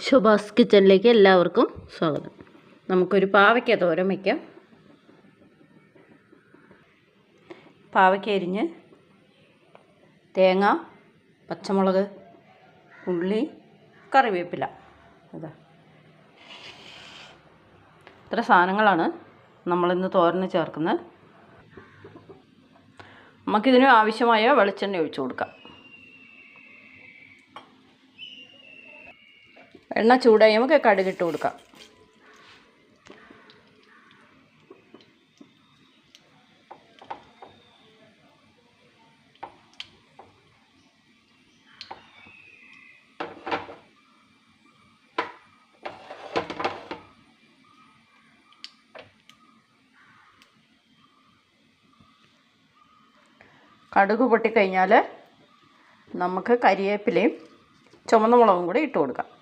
ശുഭാസ് കിച്ചണിലേക്ക് എല്ലാവർക്കും സ്വാഗതം. നമുക്കൊരു പാവയ്ക്ക തോരൻ വയ്ക്കാം പാവയ്ക്ക അരിഞ്ഞ് തേങ്ങ പച്ചമുളക് ഉള്ളി കറിവേപ്പില. അതാ. ഇത്ര സാധനങ്ങളാണ് നമ്മളിന്ന് തോരന് ചേർക്കുന്നത്. നമുക്കിതിന് ആവശ്യമായ വെളിച്ചെണ്ണ ഒഴിച്ചു കൊടുക്കാം. എണ്ണ ചൂടായി നമുക്ക് കടുകിട്ട് കൊടുക്കാം. കടുക് പൊട്ടിക്കഴിഞ്ഞാൽ നമുക്ക് കരിവേപ്പിലയും ചുമന്ന മുളകും കൂടി ഇട്ട് കൊടുക്കാം.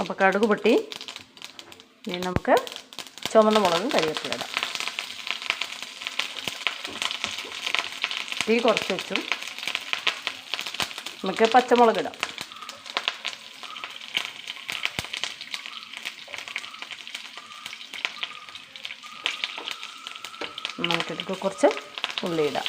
അപ്പോൾ കടുക് പൊട്ടി ഇനി നമുക്ക് ചുമന്ന മുളകും കരിവേപ്പില ഇടാം. തീ കുറച്ച് വെച്ചു. നമുക്ക് പച്ചമുളക് ഇടാം. നമുക്കിതിലേക്ക് കുറച്ച് ഉള്ളി ഇടാം.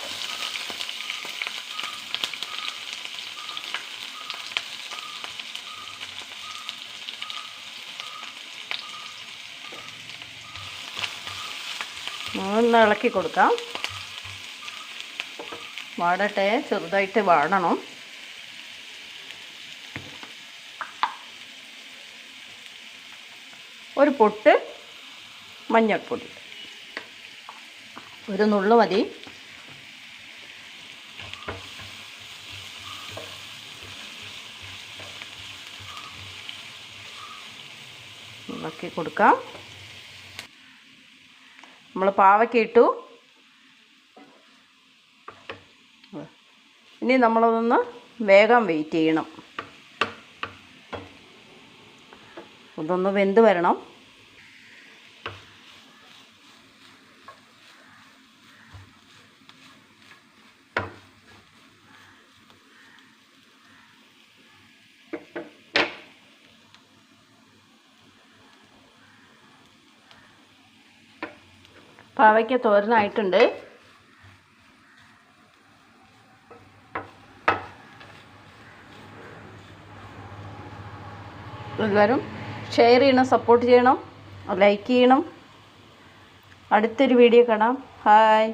ഒന്ന് ഇളക്കി കൊടുക്കാം. വാടട്ടെ ചെറുതായിട്ട് വാടണം. ഒരു പൊട്ട് മഞ്ഞൾപ്പൊടി. ഒരു നുള്ളു മതി. ഇളക്കി കൊടുക്കാം. നമ്മൾ പാവയ്ക്ക ഇട്ടു. ഇനി നമ്മളതൊന്ന് വേഗം വെയിറ്റ് ചെയ്യണം. ഇതൊന്ന് വെന്ത് വരണം. പാവയ്ക്ക തോരനായിട്ടുണ്ട്. എല്ലാവരും ഷെയർ ചെയ്യണം സപ്പോർട്ട് ചെയ്യണം ലൈക്ക് ചെയ്യണം. അടുത്തൊരു വീഡിയോ കാണാം. ഹായ്